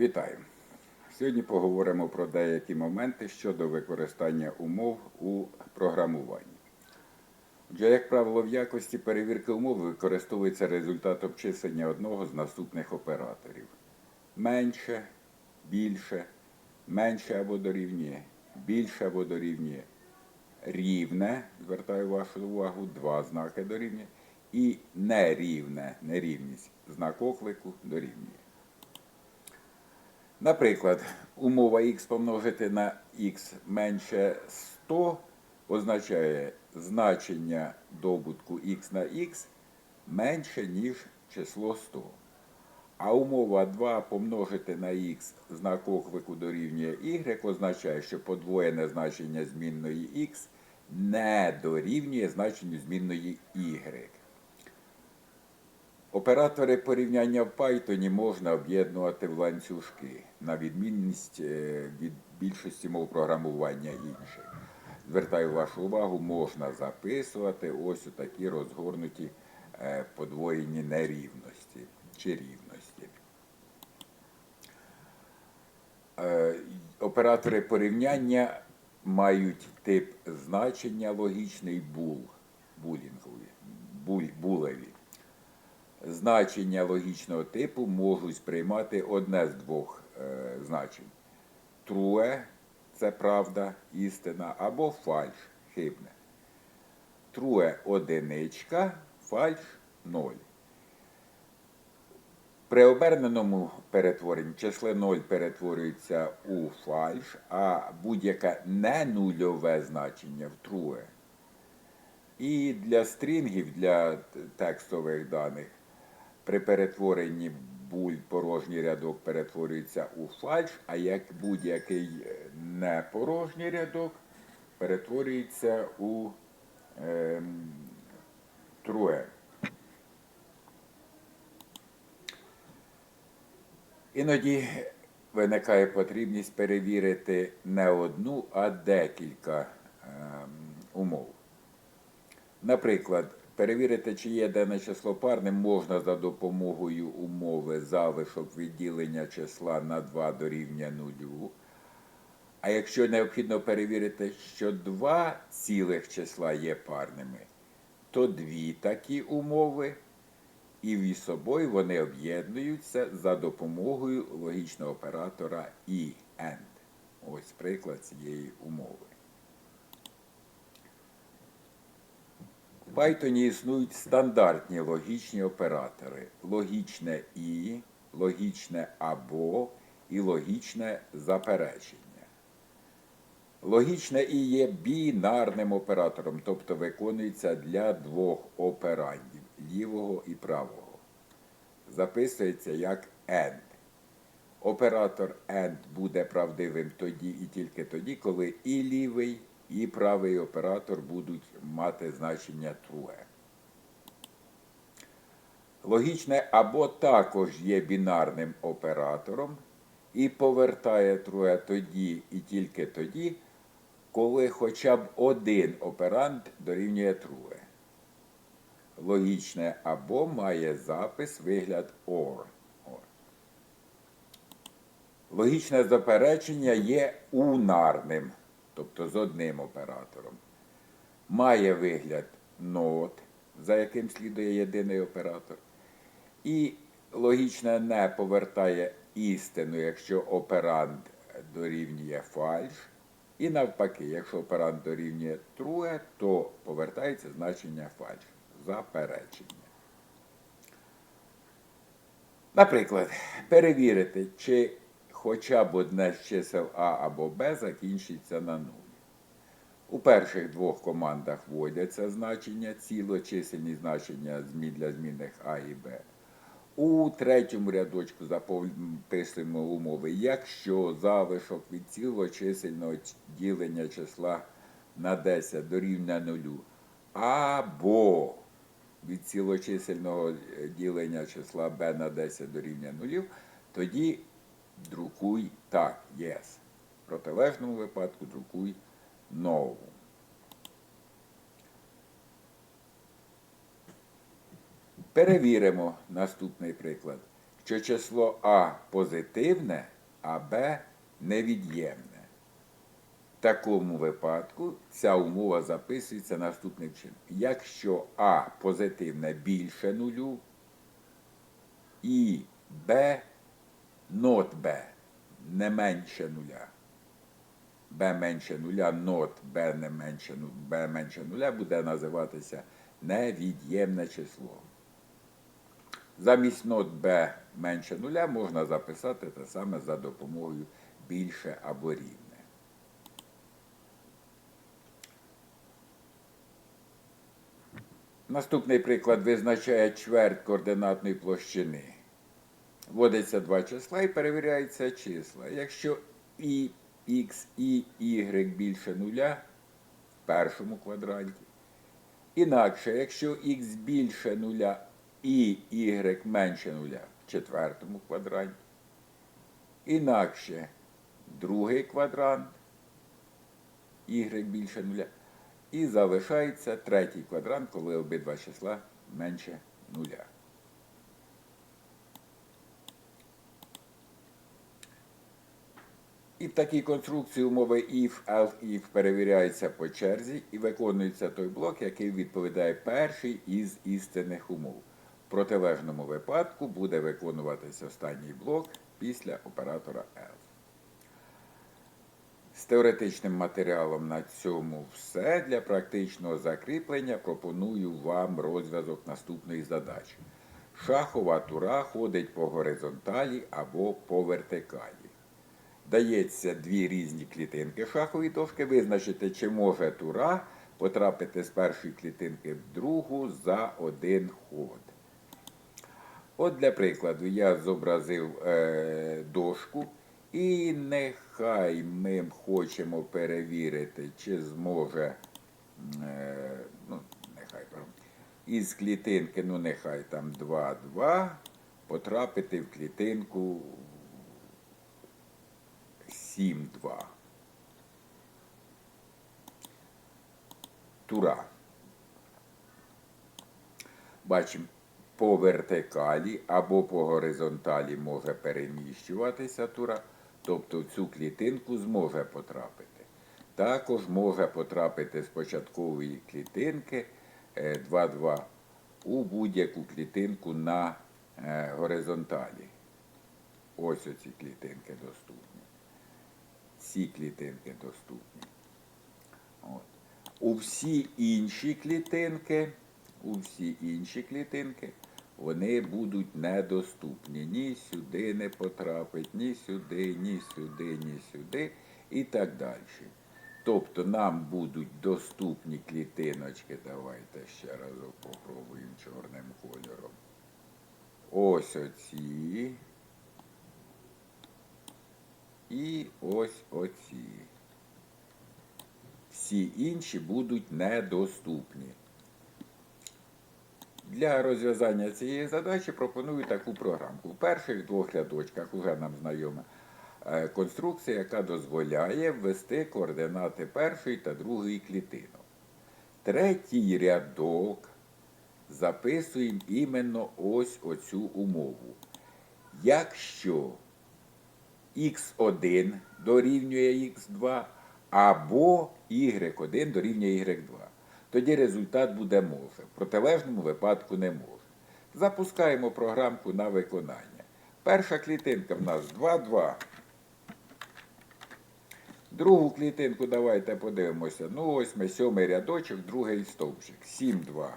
Вітаю! Сьогодні поговоримо про деякі моменти щодо використання умов у програмуванні. Отже, як правило, в якості перевірки умов використовується результат обчислення одного з наступних операторів. Менше, більше, менше або дорівнює, більше або дорівнює, рівне, звертаю вашу увагу, два знаки дорівнює, і нерівне, нерівність, знак оклику дорівнює. Наприклад, умова х помножити на х менше 100 означає значення добутку х на х менше, ніж число 100. А умова 2 помножити на х знак оклику дорівнює y означає, що подвоєне значення змінної х не дорівнює значенню змінної y. Оператори порівняння в Python можна об'єднувати в ланцюжки, на відмінність е, від більшості мов програмування інших. Звертаю вашу увагу, можна записувати ось у такі розгорнуті е, подвоєні нерівності чи рівності. Е, Оператори порівняння мають тип значення логічний бул, булінгові, булеві. Значення логічного типу можуть сприймати одне з двох значень. Трue це правда, істина, або фальш хибне. Трue одиничка, фальш ноль. При оберненому перетворенні число 0 перетворюється у фальш, а будь-яке ненульове значення в true. І для стрінгів, для текстових даних, при перетворенні буль порожній рядок перетворюється у фальш, а як будь-який е, непорожній рядок перетворюється у ем, true. Іноді виникає потрібність перевірити не одну, а декілька ем, умов. Наприклад, перевірити, чи є дане число парним, можна за допомогою умови залишок відділення числа на 2 дорівнює нулю. А якщо необхідно перевірити, що два цілих числа є парними, то дві такі умови, і між собою вони об'єднуються за допомогою логічного оператора і AND. Ось приклад цієї умови. Python існують стандартні логічні оператори: логічне і, логічне або і логічне заперечення. Логічне і є бінарним оператором, тобто виконується для двох операндів лівого і правого. Записується як AND. Оператор AND буде правдивим тоді і тільки тоді, коли і лівий, і правий оператор будуть мати значення true. Логічне або також є бінарним оператором і повертає true тоді і тільки тоді, коли хоча б один операнд дорівнює true. Логічне або має запис вигляд. OR. Логічне заперечення є унарним, тобто з одним оператором. Має вигляд NOT, за яким слідує єдиний оператор. І логічне не повертає істину, якщо операнд дорівнює фальш. І навпаки, якщо операнд дорівнює true, то повертається значення фальш. Заперечення. Наприклад, перевірити, чи хоча б одне з чисел А або Б закінчиться на 0. У перших двох командах вводяться значення, цілочисельні значення для змінних А і Б. У третьому рядочку записуємо умови, якщо залишок від цілочисельного ділення числа на 10 дорівнює нулю, або від цілочисельного ділення числа b на 10 дорівнює нулів, тоді друкуй так, yes. В протилежному випадку друкуй no. Перевіримо наступний приклад. що число А позитивне, а Б невід'ємне. В такому випадку ця умова записується наступним чином. Якщо А позитивне більше нулю, і Б нот Б не менше нуля. Б менше нуля, нот Б не менше, Б менше нуля буде називатися невід'ємне число. Замість нот Б менше нуля можна записати те саме за допомогою більше або рівне. Наступний приклад визначає чверть координатної площини. Вводиться два числа і перевіряються числа. Якщо і x і y більше нуля в першому квадранті. Інакше, якщо х більше нуля і y менше нуля в четвертому квадранті. Інакше другий квадрант y більше нуля. І залишається третій квадрант, коли обидва числа менше нуля. І в такій конструкції умови if, else, if перевіряються по черзі і виконується той блок, який відповідає перший із істинних умов. В протилежному випадку буде виконуватися останній блок після оператора else. З теоретичним матеріалом на цьому все. Для практичного закріплення пропоную вам розв'язок наступної задачі. Шахова тура ходить по горизонталі або по вертикалі. Дається дві різні клітинки шахової дошки. Визначити, чи може тура потрапити з першої клітинки в другу за один ход. От для прикладу я зобразив е, дошку, і нехай ми хочемо перевірити, чи зможе е, ну, нехай із клітинки, ну нехай там 2-2, потрапити в клітинку 7-2. Тура. Бачимо, по вертикалі або по горизонталі може переміщуватися тура, тобто в цю клітинку зможе потрапити. Також може потрапити з початкової клітинки е, 2-2 у будь-яку клітинку на е, горизонталі. Ось оці клітинки доступні. Ці клітинки доступні. От. У всі інші клітинки, у всі інші клітинки, вони будуть недоступні. Ні сюди не потрапить, ні сюди, ні сюди, ні сюди і так далі. Тобто нам будуть доступні клітиночки, давайте ще разок попробуємо чорним кольором. Ось оці. І ось оці. Всі інші будуть недоступні. Для розв'язання цієї задачі пропоную таку програмку. В перших двох рядочках вже нам знайома е, конструкція, яка дозволяє ввести координати першої та другої клітинок. Третій рядок записуємо іменно ось оцю умову. Якщо x1 дорівнює x2 або y1 дорівнює y2. Тоді результат буде може. В протилежному випадку не може. Запускаємо програмку на виконання. Перша клітинка в нас 2,2. Другу клітинку давайте подивимося. Ну, ось ми сьомий рядочок, другий стовпчик. 7,2.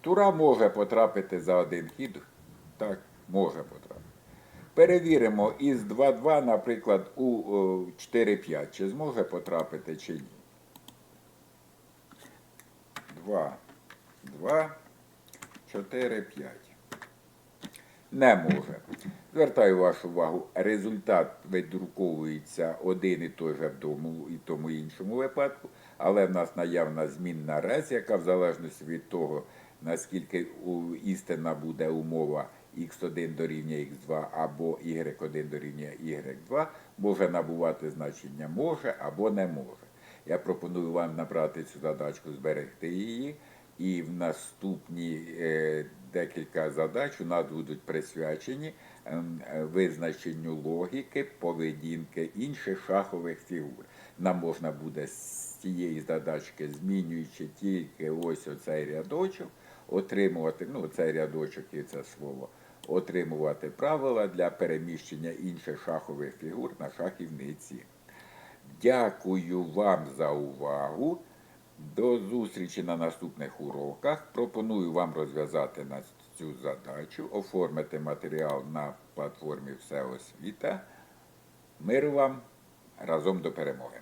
Тура може потрапити за один хід. Так, може потрапити. Перевіримо із 2,2, наприклад, у о, 4,5, чи зможе потрапити, чи ні. 2, 2, 4, 5. Не може. Звертаю вашу увагу, результат видруковується один і той же в тому і тому іншому випадку, але в нас наявна змінна рез, яка в залежності від того, наскільки істинна буде умова x1 дорівнює x2 або y1 дорівнює y2, може набувати значення може або не може. Я пропоную вам набрати цю задачку, зберегти її і в наступній е, декілька задач у нас будуть присвячені ем, е, визначенню логіки, поведінки інших шахових фігур. Нам можна буде з цієї задачки, змінюючи тільки ось оцей рядочок, отримувати, ну, цей рядочок і це слово, отримувати правила для переміщення інших шахових фігур на шахівниці. Дякую вам за увагу. До зустрічі на наступних уроках. Пропоную вам розв'язати цю задачу, оформити матеріал на платформі Всеосвіта. Миру вам разом до перемоги!